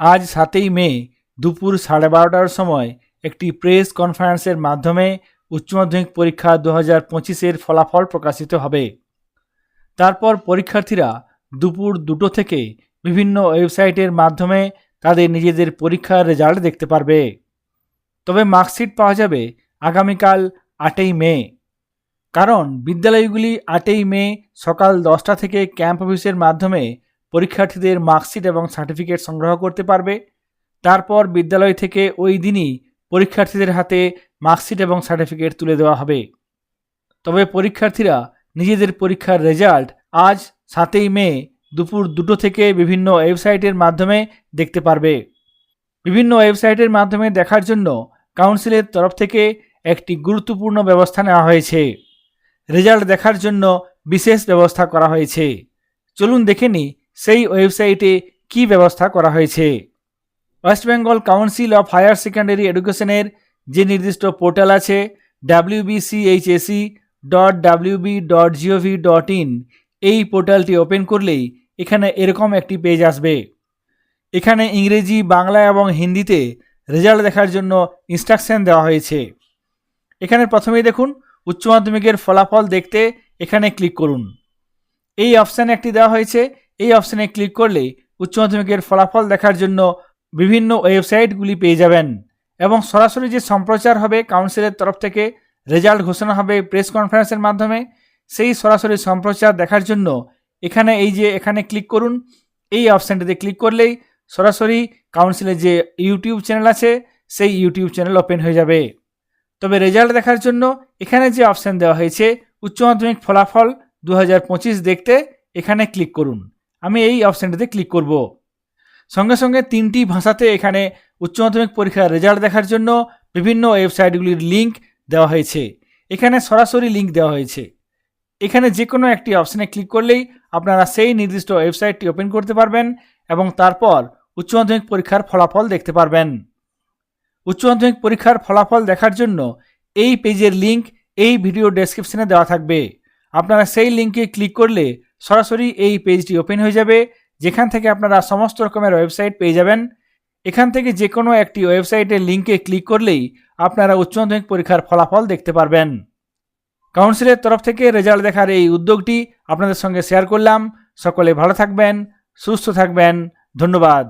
আজ সাতই মে, দুপুর সাড়ে বারোটার সময় একটি প্রেস কনফারেন্সের মাধ্যমে উচ্চ মাধ্যমিক পরীক্ষা দু হাজার পঁচিশের ফলাফল প্রকাশিত হবে। তারপর পরীক্ষার্থীরা দুপুর দুটো থেকে বিভিন্ন ওয়েবসাইটের মাধ্যমে তাদের নিজেদের পরীক্ষার রেজাল্ট দেখতে পারবে। তবে মার্কশিট পাওয়া যাবে আগামীকাল আটই মে। কারণ বিদ্যালয়গুলি আটই মে সকাল দশটা থেকে ক্যাম্প অফিসের মাধ্যমে পরীক্ষার্থীদের মার্কশিট এবং সার্টিফিকেট সংগ্রহ করতে পারবে। তারপর বিদ্যালয় থেকে ওই দিনই পরীক্ষার্থীদের হাতে মার্কশিট এবং সার্টিফিকেট তুলে দেওয়া হবে। তবে পরীক্ষার্থীরা নিজেদের পরীক্ষার রেজাল্ট আজ সাতই মে দুপুর দুটো থেকে বিভিন্ন ওয়েবসাইটের মাধ্যমে দেখতে পারবে। বিভিন্ন ওয়েবসাইটের মাধ্যমে দেখার জন্য কাউন্সিলের তরফ থেকে একটি গুরুত্বপূর্ণ ব্যবস্থা নেওয়া হয়েছে। রেজাল্ট দেখার জন্য বিশেষ ব্যবস্থা করা হয়েছে। চলুন দেখে নিই সেই ওয়েবসাইটে কী ব্যবস্থা করা হয়েছে? West Bengal council of higher secondary এডুকেশনের যে নির্দিষ্ট পোর্টাল আছে WBCHSE dot WB dot GOV dot in এই পোর্টালটি ওপেন করলেই এখানে এরকম একটি পেজ আসবে। এখানে ইংরেজি, বাংলা এবং হিন্দিতে রেজাল্ট দেখার জন্য ইনস্ট্রাকশন দেওয়া হয়েছে। এখানে প্রথমেই দেখুন, উচ্চ মাধ্যমিকের ফলাফল দেখতে এখানে ক্লিক করুন। এই অপশানে একটি দেওয়া হয়েছে এই অপশানে ক্লিক করলে উচ্চ মাধ্যমিকের ফলাফল দেখার জন্য বিভিন্ন ওয়েবসাইটগুলি পেয়ে যাবেন এবং সরাসরি যে সম্প্রচার হবে কাউন্সিলের তরফ থেকে রেজাল্ট ঘোষণা হবে প্রেস কনফারেন্সের মাধ্যমে, সেই সরাসরি সম্প্রচার দেখার জন্য এখানে এই যে এখানে ক্লিক করুন, এই অপশানটিতে ক্লিক করলেই সরাসরি কাউন্সিলের যে ইউটিউব চ্যানেল আছে, সেই ইউটিউব চ্যানেল ওপেন হয়ে যাবে। তবে রেজাল্ট দেখার জন্য এখানে যে অপশান দেওয়া হয়েছে, উচ্চ মাধ্যমিক ফলাফল দু হাজার পঁচিশ দেখতে এখানে ক্লিক করুন। আমি এই অপশানটিতে ক্লিক করব। সঙ্গে সঙ্গে তিনটি ভাষাতে এখানে উচ্চ মাধ্যমিক পরীক্ষার রেজাল্ট দেখার জন্য বিভিন্ন ওয়েবসাইটগুলির লিঙ্ক দেওয়া হয়েছে। এখানে সরাসরি লিঙ্ক দেওয়া হয়েছে। এখানে যে কোনো একটি অপশানে ক্লিক করলেই আপনারা সেই নির্দিষ্ট ওয়েবসাইটটি ওপেন করতে পারবেন এবং তারপর উচ্চ মাধ্যমিক পরীক্ষার ফলাফল দেখতে পারবেন। উচ্চ মাধ্যমিক পরীক্ষার ফলাফল দেখার জন্য এই পেজের লিঙ্ক এই ভিডিও ডেসক্রিপশনে দেওয়া থাকবে। আপনারা সেই লিঙ্কে ক্লিক করলে সরাসরি এই পেজটি ওপেন হয়ে যাবে, যেখান থেকে আপনারা সমস্ত রকমের ওয়েবসাইট পেয়ে যাবেন। এখান থেকে যে কোনো একটি ওয়েবসাইটের লিঙ্কে ক্লিক করলেই আপনারা উচ্চ মাধ্যমিক পরীক্ষার ফলাফল দেখতে পারবেন। কাউন্সিলের তরফ থেকে রেজাল্ট দেখার এই উদ্যোগটি আপনাদের সঙ্গে শেয়ার করলাম। সকলে ভালো থাকবেন, সুস্থ থাকবেন। ধন্যবাদ।